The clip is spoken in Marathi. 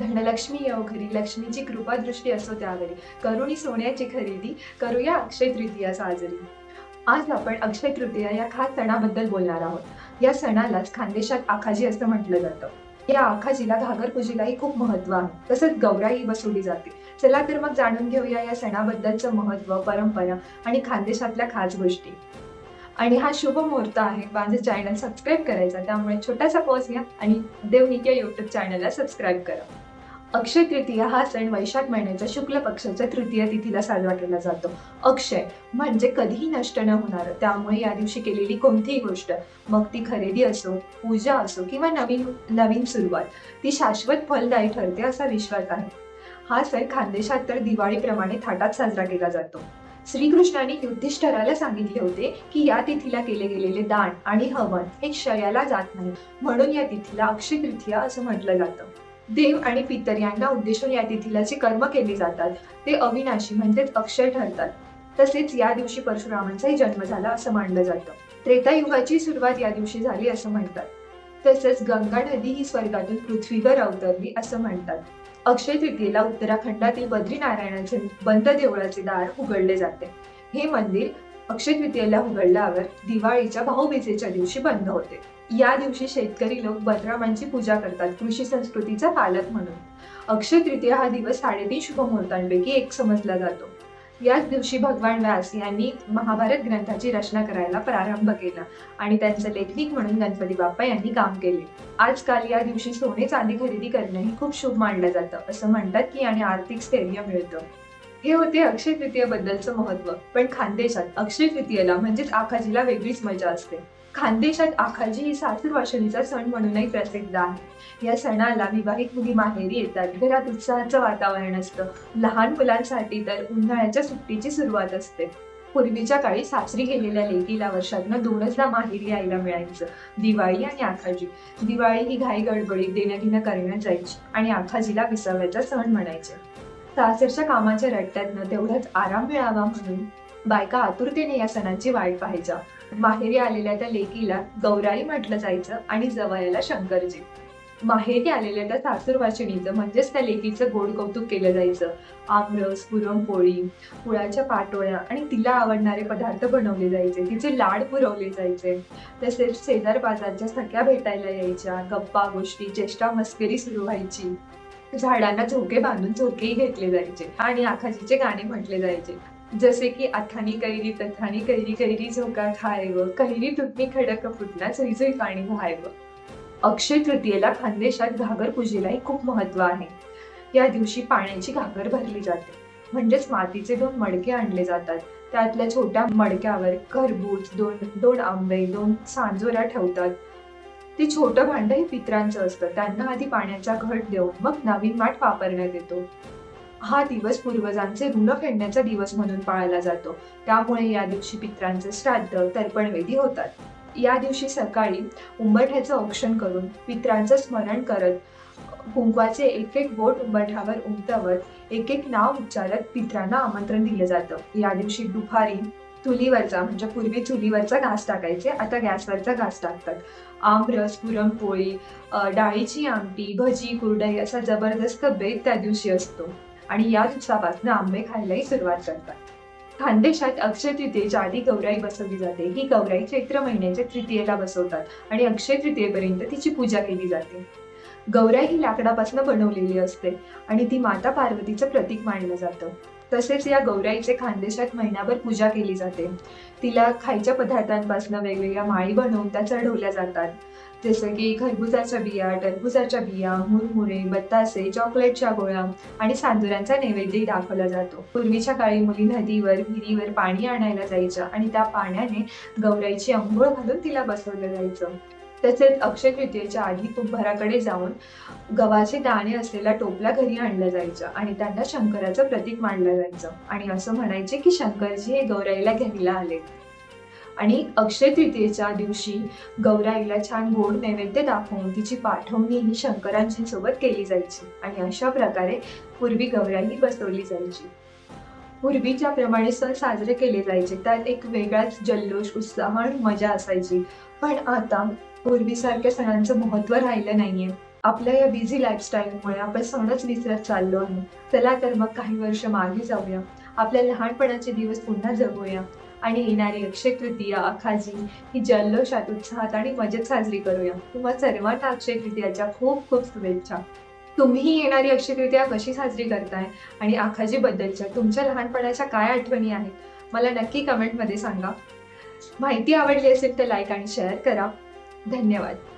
धनलक्ष्मी येऊ घरी. लक्ष्मीची कृपा दृष्टी असो त्यावरी करुणी सोन्याची खरेदी करूया अक्षय तृतीया साजरी. आज आपण अक्षय तृतीया या खास सणाबद्दल बोलणार आहोत. या सणालाच खानदेशात आखाजी असं म्हटलं जातं. या आखाजीला घागर पूजेलाही खूप महत्त्व आहे. तसंच गौराही बसवली जाते. चला तर मग जाणून घेऊया या सणाबद्दलचं महत्त्व परंपरा आणि खानदेशातल्या खास गोष्टी. आणि हा शुभ मुहूर्त आहे. माझं चॅनल सबस्क्राईब करायचा त्यामुळे छोटासा पॉज घ्या आणि देवनिक या युट्यूब चॅनलला सबस्क्राईब करा. अक्षय तृतीया हा सण वैशाख महिन्याच्या शुक्ल पक्षाच्या तृतीय तिथीला साजरा केला जातो. अक्षय म्हणजे कधीही नष्ट न होणार त्यामुळे या दिवशी केलेली कोणतीही गोष्ट मग ती खरेदी असो पूजा असो किंवा नवीन नवीन सुरुवात ती शाश्वत फलदायी ठरते असा विश्वास आहे. हा सण खानदेशात तर दिवाळीप्रमाणे थाटात साजरा केला जातो. श्रीकृष्णाने युद्धिष्ठराला सांगितले होते की या तिथीला केले गेलेले दान आणि हवन हे क्षयाला जात नाही म्हणून या तिथीला अक्षय तृतीया असं म्हटलं जातं. देव आणि पितर यांना उद्देशून या तिथीला जे कर्म केले जातात. ते अविनाशी म्हणजेच अक्षय ठरतात. तसेच या दिवशी परशुरामांचाही जन्म झाला असं मानलं जातं. त्रेतायुगाची सुरुवात या दिवशी झाली असं म्हणतात. तसेच गंगा नदी ही स्वर्गातून पृथ्वीवर अवतरली असं म्हणतात. अक्षय तृतीयेला उत्तराखंडातील बद्रीनारायणाचे बंद देवळाचे दार उघडले जाते. हे मंदिर अक्षय तृतीयेला उघडल्यावर दिवाळीच्या भाऊबीजेच्या दिवशी बंद होते. या दिवशी शेतकरी लोक बलरामांची पूजा करतात कृषी संस्कृतीचा पालक म्हणून. अक्षय तृतीया हा दिवस साडेतीन शुभमुहूर्तांपैकी एक समजला जातो. याच दिवशी भगवान व्यास यांनी महाभारत ग्रंथाची रचना करायला प्रारंभ केला आणि त्यांचं लेखनिक म्हणून गणपती बाप्पा यांनी काम केले. आजकाल या दिवशी सोने चांदी खरेदी करणं ही खूप शुभ मानलं जातं असं म्हणतात की आणि आर्थिक स्थैर्य मिळतं. हे होते अक्षय तृतीयेबद्दलचं महत्त्व पण खानदेशात अक्षय तृतीयेला म्हणजेच आखाजीला वेगळीच मजा असते. खानदेशात आखाजी ही सासूर वाशिणीचा सण म्हणूनही प्रसिद्ध आहे. या सणाला विवाहित मुली माहेरी येतात. घरात उत्साहाचं वातावरण असतं. लहान मुलांसाठी तर उन्हाळ्याच्या सुट्टीची सुरुवात असते. पूर्वीच्या काळी सासरी गेलेल्या लेकीला वर्षातनं दोनचदा माहेरी यायला मिळायचं. दिवाळी आणि आखाजी. दिवाळी ही घाई गडबडीत देणं करण्यात जायची आणि आखाजीला विसाव्याचा सण म्हणायचे. सासरच्या कामाच्या रट्ट्यातनं तेवढाच आराम मिळावा म्हणून बायका आतुरतेने या सणांची वाट पाहायच्या. माहेरी आलेल्या त्या लेकीला गौराई म्हटलं जायचं आणि जवयाला शंकरजी. माहेरी आलेल्या त्या सासूरवाचिणीचं म्हणजेच त्या लेकीचं गोड कौतुक केलं जायचं. आमरस पुरणपोळी पुळाच्या पाटोळ्या आणि तिला आवडणारे पदार्थ बनवले जायचे. तिचे लाड पुरवले जायचे. तसेच शेजार बाजारच्या सख्या भेटायला यायच्या. गप्पा गोष्टी चेष्टा मस्करी सुरू व्हायची. झाडांना झोके बांधून झोकेही घेतले जायचे आणि आखाजीचे गाणे म्हटले जायचे. जसे की अथानी कैरी तथानी कैरी कैरी झोका खायव कैरी तुटणी खडक फुटना चुई चुई पाणी व्हायव. अक्षय तृतीयेला खानदेशात घागर पूजेलाही खूप महत्त्व आहे. या दिवशी पाण्याची घागर भरली जाते. म्हणजेच मातीचे दोन मडके आणले जातात. त्यातल्या छोट्या मडक्यावर खरबूज दोन दोन आंबे दोन सांजोऱ्या ठेवतात. ते छोटं भांडं हे पित्रांचं असतं. त्यांना आधी पाण्याचा घट देऊन मग नवीन माठ वापरण्यात येतो. हा दिवस पूर्वजांचे ऋण फेडण्याचा दिवस म्हणून पाळला जातो. त्यामुळे या दिवशी पित्रांचे श्राद्ध तर्पणवेदी होतात. या दिवशी सकाळी उंबरठ्याचं औक्षण करून पित्रांचं स्मरण करत कुंकवाचे एक एक बोट उंबरठ्यावर उमटवत एक एक नाव उच्चारत पित्रांना आमंत्रण दिलं जातं. या दिवशी दुपारी चुलीवरचा म्हणजे पूर्वी चुलीवरचा घास टाकायचे आता गॅसवरचा घास टाकतात. आमरस पुरणपोळी डाळीची आमटी भजी कुरडई असा जबरदस्त बेत त्या दिवशी असतो. आणि या दिवसापासून आंबे खायलाही सुरुवात करतात. खानदेशात अक्षय तृतीयेच्या आधी गौराई बसवली जाते. ही गौराई चैत्र महिन्याच्या तृतीयेला बसवतात आणि अक्षय तृतीयेपर्यंत तिची पूजा केली जाते. गौराई ही लाकडापासून बनवलेली असते आणि ती माता पार्वतीचं प्रतीक मानलं जातं. तसेच या गौराईचे खानदेशात महिनाभर पूजा केली जाते. तिला खायच्या पदार्थांपासून वेगवेगळ्या माळी बनवून त्या चढवल्या जातात. जसं की खरबुजाच्या बिया टरबुजाच्या बिया मुरमुरे बत्तासे चॉकलेटच्या गोळ्या आणि सांदुरांचा नैवेद्य दाखवला जातो. पूर्वीच्या काळी मुली नदीवर विहिरीवर पाणी आणायला जायच्या आणि त्या पाण्याने गौराईची अंघोळ घालून तिला बसवलं जायचं. तसेच अक्षय तृतीयेच्या आधी कुंभाराकडे जाऊन गव्हाचे दाणे असलेला टोपला घरी आणलं जायचं आणि त्यांना शंकराचं प्रतीक मानलं जायचं. आणि असं म्हणायचे की शंकरजी हे गौराईला घ्यायला आले. आणि अक्षय तृतीयेच्या दिवशी गौराईला छान गोड नैवेद्य दाखवून तिची पाठवणी ही शंकरांच्या सोबत केली जायची आणि अशा प्रकारे पूर्वी गौराई बसवली जायची. पूर्वीच्या प्रमाणे सण साजरे केले जायचे. त्यात एक वेगळाच जल्लोष उत्साह आणि मजा असायची. पण आता पूर्वीसारख्या सणांचं महत्त्व राहिलं नाहीये. आपल्या या बिझी लाईफस्टाईलमुळे आपण सणच विसरत चाललो आहे. चला तर मग काही वर्ष मागे जाऊया. आपल्या लहानपणाचे दिवस पुन्हा जगूया. आणि येणारी अक्षय तृतीया अखाजी ही जल्लोषात उत्साहात आणि मजेत साजरी करूया. तुम्हा सर्वांना अक्षय तृतीयाच्या खूप खूप शुभेच्छा. तुम्ही येणारी अक्षय तृतीया कशी साजरी करताय? आणि आखाजीबद्दलच्या तुमच्या लहानपणाच्या काय आठवणी आहेत? मला नक्की कमेंटमध्ये सांगा. माहिती आवडली असेल तर लाईक आणि शेअर करा. धन्यवाद.